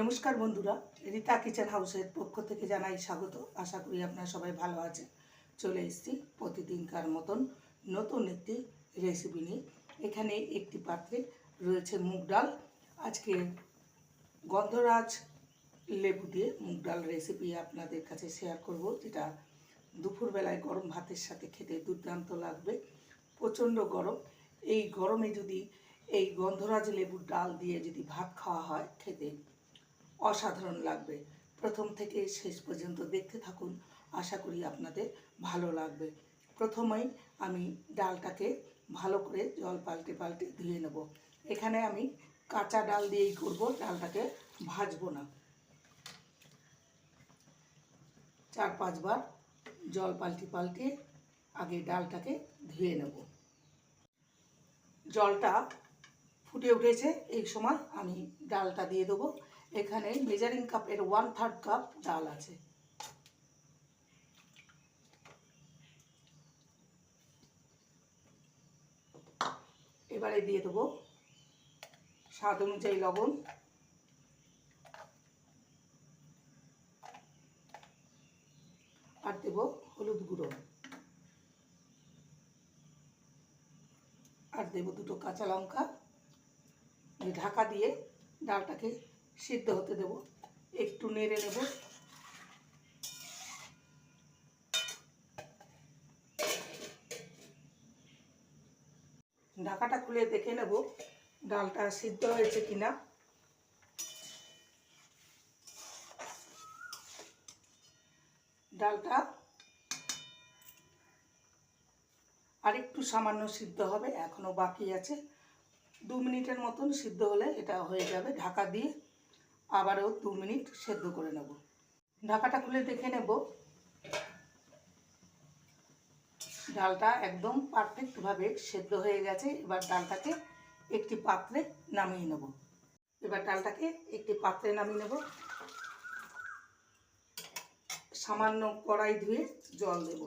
নমস্কার বন্ধুরা, রীতা কিচেন হাউসের পক্ষ থেকে জানাই স্বাগত। আশা করি আপনারা সবাই ভালো আছেন। চলে এসেছি প্রতিদিনকার মতন নতুন একটি রেসিপি নিয়ে। এখানে একটি পাত্রে রয়েছে মুগ ডাল। আজকে গন্ধরাজ লেবু দিয়ে মুগ ডাল রেসিপি আপনাদের কাছে শেয়ার করব, যেটা দুপুরবেলায় গরম ভাতের সাথে খেতে দুর্দান্ত লাগবে। প্রচণ্ড গরম। এই গরমে যদি এই গন্ধরাজ লেবুর ডাল দিয়ে যদি ভাত খাওয়া হয়, খেতে অসাধারণ লাগবে। প্রথম থেকে শেষ পর্যন্ত দেখতে থাকুন। আশা করি আপনাদের ভালো লাগবে। প্রথমেই আমি ডালটাকে ভালো করে জল পাল্টে পাল্টে ধুয়ে নেব। এখানে আমি কাঁচা ডাল দিয়েই করব, ডালটাকে ভাজবো না। চার পাঁচবার জল পাল্টে পাল্টে আগে ডালটাকে ধুয়ে নেব। জলটা ফুটে উঠেছে, এই সময় আমি ডালটা দিয়ে দেবো। এখানে মেজারিং কাপের ওয়ান থার্ড কাপ ডাল আছে। এবারে দিয়ে দেবো স্বাদ অনুযায়ী লবণ। আর দেবো হলুদ গুঁড়ো। আর দেবো দুটো কাঁচা লঙ্কা। ঢাকা দিয়ে ডালটাকে সিদ্ধ হতে দেব। একটু নেড়ে নেব। ঢাকাটা খুলে দেখে নেব ডালটা সিদ্ধ হয়েছে কিনা। ডালটা আরেকটু সামান্য সিদ্ধ হবে, এখনও বাকি আছে। দু মিনিটের মতন সিদ্ধ হলে এটা হয়ে যাবে। ঢাকা দিয়ে আবারও দু মিনিট সেদ্ধ করে নেব। ঢাকাটা খুলে দেখে নেব। ডালটা একদম পারফেক্টভাবে সেদ্ধ হয়ে গেছে। এবার ডালটাকে একটি পাত্রে নামিয়ে নেব। এবার ডালটাকে একটি পাত্রে নামিয়ে নেব। সামান্য কড়াই ধুয়ে জল দেবো।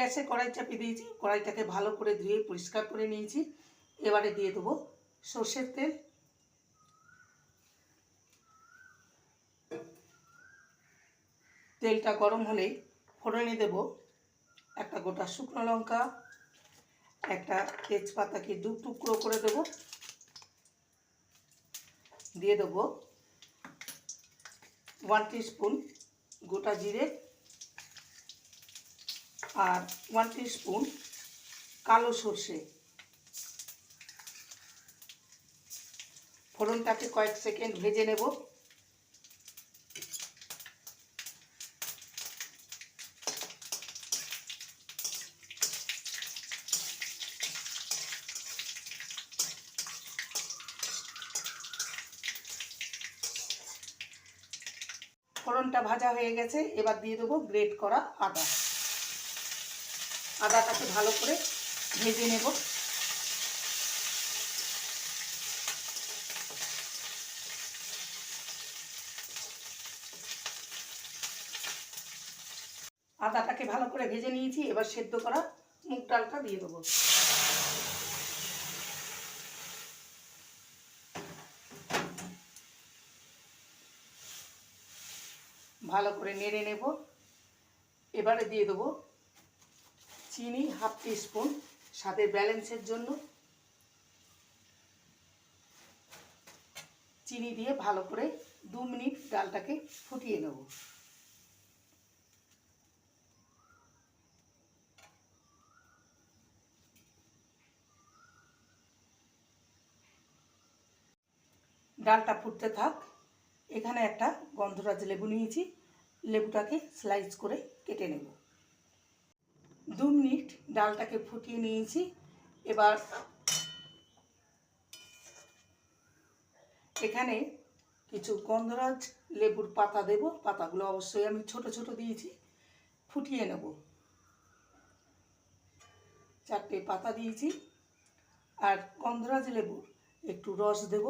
গ্যাসে কড়াই চাপিয়ে দিয়েছি। কড়াইটাকে ভালো করে ধুয়ে পরিষ্কার করে নিয়েছি। এবারে দিয়ে দেবো সর্ষের তেল। তেলটা গরম হলেই ফোড়নে দেব একটা গোটা শুকনো লঙ্কা, একটা তেজপাতাকে দু টুকরো করে দেব। দিয়ে দেবো ওয়ান স্পুন গোটা জিরে। আর ওয়ান স্পুন কালো সর্ষে। ফোড়নটাকে কয়েক সেকেন্ড ভেজে নেব। ফোড়নটা ভাজা হয়ে গেছে, এবার দিয়ে দেবো গ্রেট করা আদা। আদাটাকে ভালো করে ভেজে নেব। আদাটাকে ভালো করে ভেজে নিয়েছি, এবার সেদ্ধ করা মুগ ডালটা দিয়ে দেবো। ভালো করে নেড়ে নেব। এবারে দিয়ে দেবো চিনি হাফ স্পুন স্বাদের ব্যালেন্সের জন্য। চিনি দিয়ে ভালো করে দু মিনিট ডালটাকে ফুটিয়ে নেব। ডালটা ফুটতে থাক। এখানে একটা গন্ধরাজ লেবু নিয়েছি। লেবুটাকে স্লাইস করে কেটে নেব। দু মিনিট ডালটাকে ফুটিয়ে নিয়েছি। এবার এখানে কিছু গন্ধরাজ লেবুর পাতা দেব। পাতাগুলো অবশ্যই আমি ছোট ছোট দিয়েছি। ফুটিয়ে নেব। চারটে পাতা দিয়েছি। আর গন্ধরাজ লেবুর একটু রস দেব।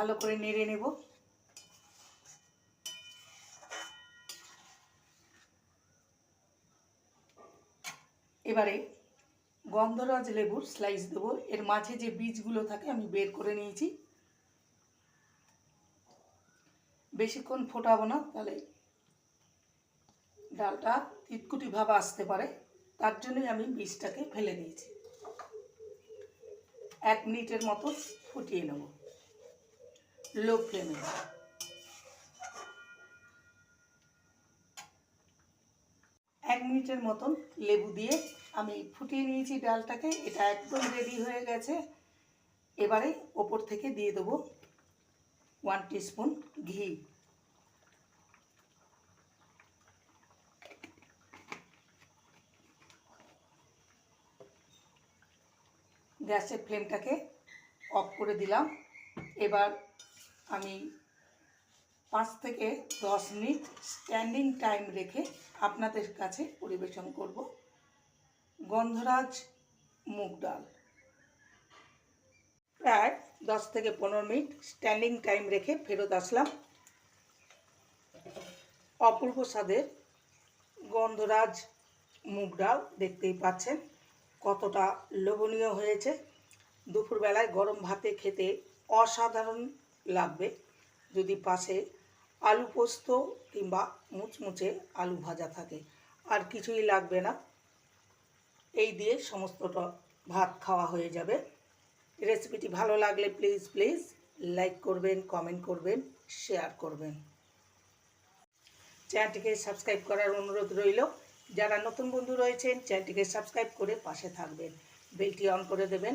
ভালো করে নেড়ে নেব। এবারে গন্ধরাজ লেবুর স্লাইস দেবো। এর মাঝে যে বীজগুলো থাকে আমি বের করে নিয়েছি। বেশিক্ষণ ফোটাবো না, তাহলে ডালটা তিতকুটি ভাব আসতে পারে। তার জন্যই আমি বীজটাকে ফেলে দিয়েছি। এক মিনিটের মতো ফুটিয়ে নেব। লো ফ্লেমে। এক মিনিটের মতন লেবু দিয়ে আমি ফুটিয়ে নিয়েছি ডালটাকে। এটা একদম রেডি হয়ে গেছে। এবারে ওপর থেকে দিয়ে দেবো ওয়ান টিস্পুন ঘি। গ্যাসের ফ্লেমটাকে অফ করে দিলাম। এবার আমি পাঁচ থেকে দশ মিনিট স্ট্যান্ডিং টাইম রেখে আপনাদের কাছে পরিবেশন করব। গন্ধরাজ মুগ ডাল। প্রায় দশ থেকে পনেরো মিনিট স্ট্যান্ডিং টাইম রেখে ফেরত আসলাম। অপূর্ব স্বাদের গন্ধরাজ মুগ ডাল দেখতেই পাচ্ছেন, কতটা লোভনীয় হয়েছে। দুপুরবেলায় গরম ভাতে খেতে অসাধারণ লাগবে। যদি পাশে আলু পোস্ত কিংবা মুচমুচে আলু ভাজা থাকে, আর কিছুই লাগবে না। এই দিয়ে সমস্তটা ভাত খাওয়া হয়ে যাবে। রেসিপিটি ভালো লাগলে প্লিজ প্লিজ লাইক করবেন, কমেন্ট করবেন, শেয়ার করবেন। চ্যানেলটিকে সাবস্ক্রাইব করার অনুরোধ রইল। যারা নতুন বন্ধু রয়েছেন, চ্যানেলটিকে সাবস্ক্রাইব করে পাশে থাকবেন। বেলটি অন করে দেবেন।